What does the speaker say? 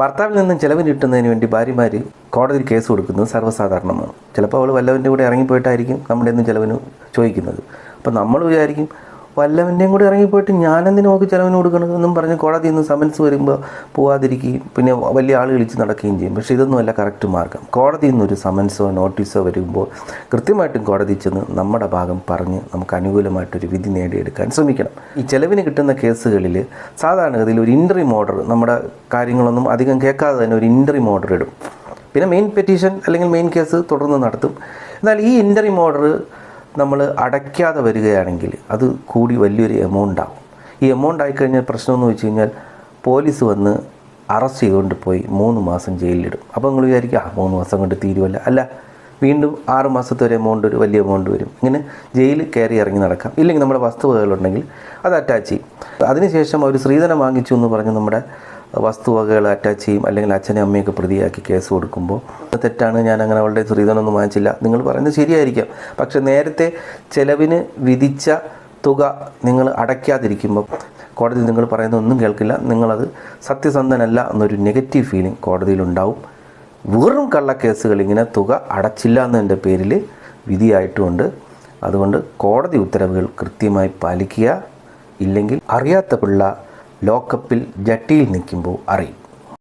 ഭർത്താവിൽ നിന്നും ചിലവിന് കിട്ടുന്നതിന് വേണ്ടി ഭാര്യമാർ കോടതിയിൽ കേസ് കൊടുക്കുന്നത് സർവസാധാരണമാണ്. ചിലപ്പോൾ അവൾ വല്ലവന്റെ കൂടെ ഇറങ്ങിപ്പോയിട്ടായിരിക്കും നമ്മുടെ ഒന്നും ചിലവിന് ചോദിക്കുന്നത്. അപ്പോൾ നമ്മൾ വിചാരിക്കും വല്ലവന്റെയും കൂടി ഇറങ്ങിപ്പോയിട്ട് ഞാനെന്തിനു നോക്കി ചിലവിന് കൊടുക്കണം എന്നും പറഞ്ഞ് കോടതിയിൽ നിന്ന് സമൻസ് വരുമ്പോൾ പോവാതിരിക്കുകയും പിന്നെ വലിയ ആൾ കളിച്ച് നടക്കുകയും ചെയ്യും. പക്ഷേ ഇതൊന്നുമല്ല കറക്റ്റ് മാർഗം. കോടതിയിൽ നിന്നൊരു സമൻസോ നോട്ടീസോ വരുമ്പോൾ കൃത്യമായിട്ടും കോടതി ചെന്ന് നമ്മുടെ ഭാഗം പറഞ്ഞ് നമുക്ക് അനുകൂലമായിട്ടൊരു വിധി നേടിയെടുക്കാൻ ശ്രമിക്കണം. ഈ ചിലവിന് കിട്ടുന്ന കേസുകളിൽ സാധാരണഗതിയിൽ ഒരു ഇൻട്രീം ഓർഡർ നമ്മുടെ കാര്യങ്ങളൊന്നും അധികം കേൾക്കാതെ തന്നെ ഒരു ഇൻട്രീം ഓർഡർ ഇടും. പിന്നെ മെയിൻ പെറ്റീഷൻ അല്ലെങ്കിൽ മെയിൻ കേസ് തുടർന്ന് നടത്തും. എന്നാൽ ഈ ഇൻട്രീം ഓർഡർ നമ്മൾ അടയ്ക്കാതെ വരികയാണെങ്കിൽ അത് കൂടി വലിയൊരു എമൗണ്ട് ആവും. ഈ എമൗണ്ട് ആയിക്കഴിഞ്ഞാൽ പ്രശ്നമെന്ന് വെച്ച് കഴിഞ്ഞാൽ പോലീസ് വന്ന് അറസ്റ്റ് ചെയ്തുകൊണ്ട് പോയി മൂന്ന് മാസം ജയിലിലിടും. അപ്പോൾ നിങ്ങൾ വിചാരിക്കുക ആ മൂന്ന് മാസം കൊണ്ട് തീരുമല്ല അല്ല വീണ്ടും ആറ് മാസത്തെ ഒരു എമൗണ്ട് ഒരു വലിയ എമൗണ്ട് വരും. ഇങ്ങനെ ജയിലിൽ കയറി ഇറങ്ങി നടക്കാം. ഇല്ലെങ്കിൽ നമ്മുടെ വസ്തുവകകളുണ്ടെങ്കിൽ അത് അറ്റാച്ച് ചെയ്യും. അതിനുശേഷം അവർ സ്ത്രീധനം വാങ്ങിച്ചു എന്ന് പറഞ്ഞ് നമ്മുടെ വസ്തുവകകൾ അറ്റാച്ച് ചെയ്യും അല്ലെങ്കിൽ അച്ഛനെ അമ്മയൊക്കെ പ്രതിയാക്കി കേസ് കൊടുക്കുമ്പോൾ തെറ്റാണ് ഞാൻ അങ്ങനെ അവളുടെ സ്ത്രീധനമൊന്നും വാങ്ങിച്ചില്ല. നിങ്ങൾ പറയുന്നത് ശരിയായിരിക്കാം. പക്ഷെ നേരത്തെ ചെലവിന് വിധിച്ച തുക നിങ്ങൾ അടയ്ക്കാതിരിക്കുമ്പോൾ കോടതി നിങ്ങൾ പറയുന്നതൊന്നും കേൾക്കില്ല. നിങ്ങളത് സത്യസന്ധനല്ല എന്നൊരു നെഗറ്റീവ് ഫീലിംഗ് കോടതിയിലുണ്ടാവും. വെറും കള്ളക്കേസുകൾ ഇങ്ങനെ തുക അടച്ചില്ല എന്നതിന്റെ പേരിൽ വിധിയായിട്ടുമുണ്ട് അതുകൊണ്ട് കോടതി ഉത്തരവുകൾ കൃത്യമായി പാലിക്കുക. ഇല്ലെങ്കിൽ അറിയാത്ത പിള്ള ലോക്കപ്പിൽ ജട്ടിയിൽ നിൽക്കുമ്പോൾ അറിയും.